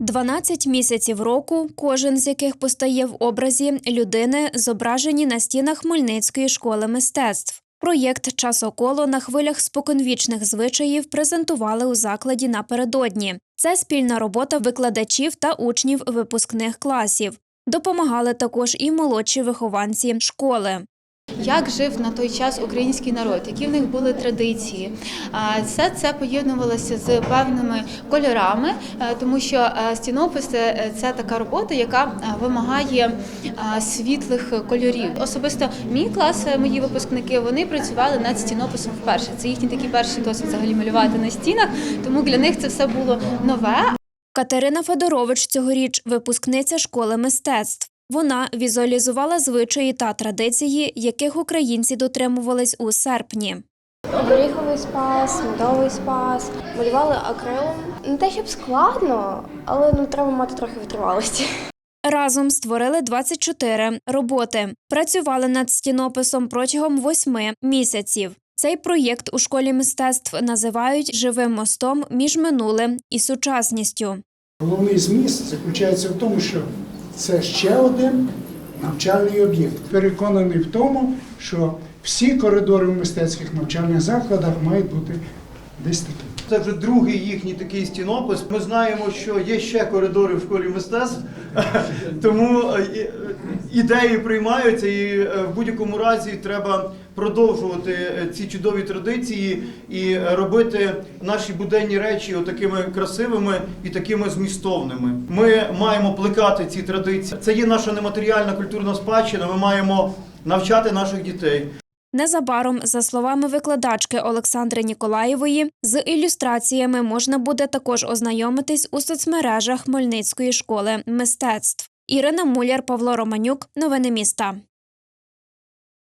12 місяців року, кожен з яких постає в образі людини, зображені на стінах Хмельницької школи мистецтв. Проєкт Часоколо на хвилях споконвічних звичаїв презентували у закладі напередодні. Це спільна робота викладачів та учнів випускних класів. Допомагали також і молодші вихованці школи. Як жив на той час український народ, які в них були традиції. Все це поєднувалося з певними кольорами, е, тому що е, стінопис е, це така робота, яка вимагає світлих кольорів. Особисто мій клас, мої випускники, вони працювали над стінописом вперше. Це їхній такий перший досвід взагалі малювати на стінах, тому для них це все було нове. Катерина Федорович цьогоріч випускниця школи мистецтв. Вона візуалізувала звичаї та традиції, яких українці дотримувались у серпні. Горіховий спас, медовий спас. Малювали акрилом. Не те, щоб складно, але ну треба мати трохи витривалості. Разом створили 24 роботи. Працювали над стінописом протягом восьми місяців. Цей проєкт у школі мистецтв називають живим мостом між минулим і сучасністю. Головний зміст заключається в тому, що це ще один навчальний об'єкт. Переконаний в тому, що всі коридори в мистецьких навчальних закладах мають бути десь такі. Це вже другий їхній такий стінопис. Ми знаємо, що є ще коридори в школі мистецтв, тому е, ідеї приймаються, і е, в будь-якому разі треба продовжувати е, ці чудові традиції і робити наші буденні речі такими красивими і такими змістовними. Ми маємо плекати ці традиції. Це є наша нематеріальна культурна спадщина. Ми маємо навчати наших дітей. Незабаром, за словами викладачки Олександри Ніколаєвої, з ілюстраціями можна буде також ознайомитись у соцмережах Хмельницької школи мистецтв. Ірина Муляр, Павло Романюк. Новини міста.